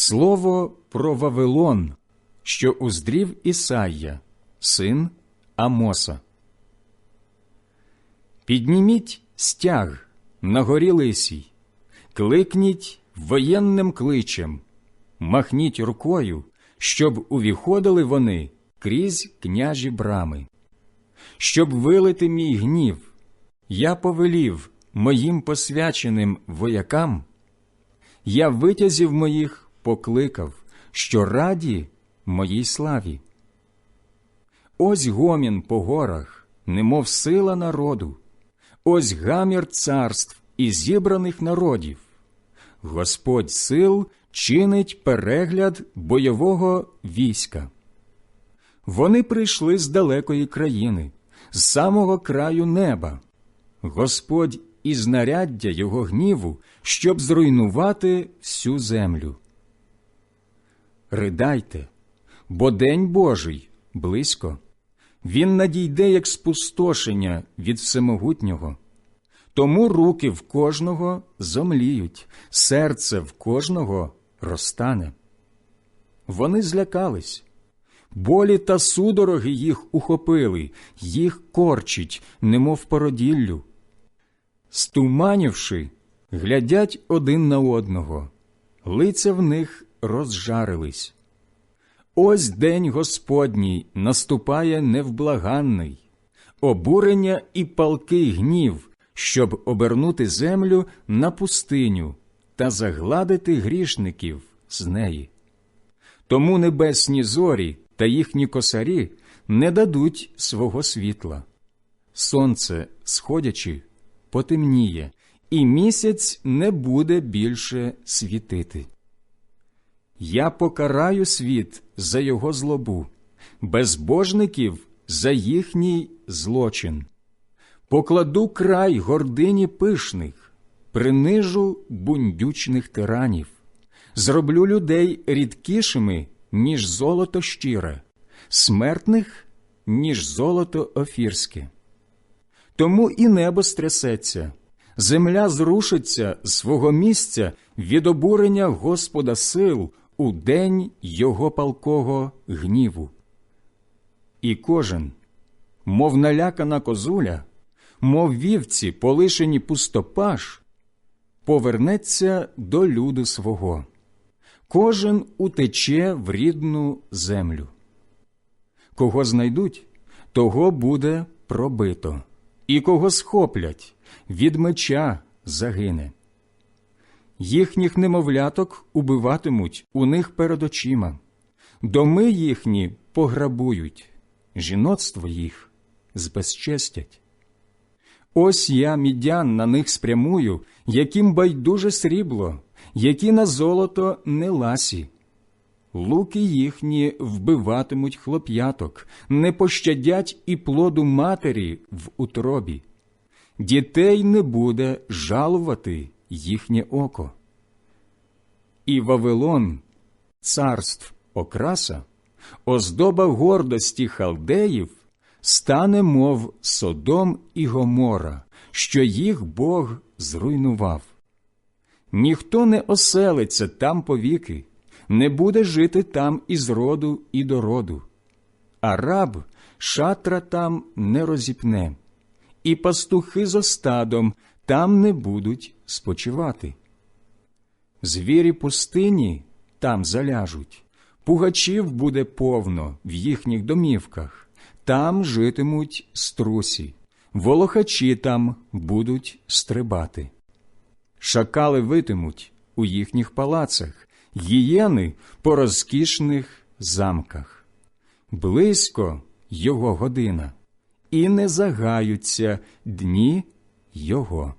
Слово про Вавилон, що уздрів Ісайя, син Амоса. Підніміть стяг на горі лисій, кликніть воєнним кличем, махніть рукою, щоб увіходили вони крізь княжі брами. Щоб вилити мій гнів, я повелів моїм посвяченим воякам, я витязів моїх покликав, що раді моїй славі. Ось гомін по горах, немов сила народу, ось гамір царств і зібраних народів. Господь сил чинить перегляд бойового війська. Вони прийшли з далекої країни, з самого краю неба. Господь і знаряддя його гніву, щоб зруйнувати всю землю. Ридайте, бо день Божий близько, він надійде, як спустошення від всемогутнього. Тому руки в кожного зомліють, серце в кожного розтане. Вони злякались, болі та судороги їх ухопили, їх корчить, немов породіллю. Стуманівши, глядять один на одного, лиця в них розжарились. Ось день Господній наступає невблаганний, обурення і палкий гнів, щоб обернути землю на пустиню та загладити грішників з неї. Тому небесні зорі та їхні косарі не дадуть свого світла. Сонце, сходячи, потемніє, і місяць не буде більше світити. Я покараю світ за його злобу, безбожників за їхній злочин, покладу край гордині пишних, принижу бундючних тиранів, зроблю людей рідкішими, ніж золото щире, смертних, ніж золото офірське. Тому і небо стрясеться, земля зрушиться з свого місця від обурення Господа сил у день його палкого гніву. І кожен, мов налякана козуля, мов вівці, полишені пустопаш, повернеться до люду свого, кожен утече в рідну землю. Кого знайдуть, того буде пробито, і кого схоплять, від меча загине їхніх немовляток убиватимуть у них перед очима, доми їхні пограбують, жіноцтво їх збезчестять. Ось я мідян на них спрямую, яким байдуже срібло, які на золото не ласі. Луки їхні вбиватимуть хлоп'яток, не пощадять і плоду матері в утробі. Дітей не буде жалувати їхнє око. І Вавилон, царств окраса, оздоба гордості халдеїв, стане, мов Содом і Гомора, що їх Бог зруйнував. Ніхто не оселиться там повіки, не буде жити там із роду і до роду, а раб шатра там не розіпне, і пастухи з остадом там не будуть спочивати. Звірі пустині там заляжуть, пугачів буде повно в їхніх домівках, там житимуть струсі, волохачі там будуть стрибати. Шакали витимуть у їхніх палацах, гієни по розкішних замках. Близько його година, і не загаються дні його.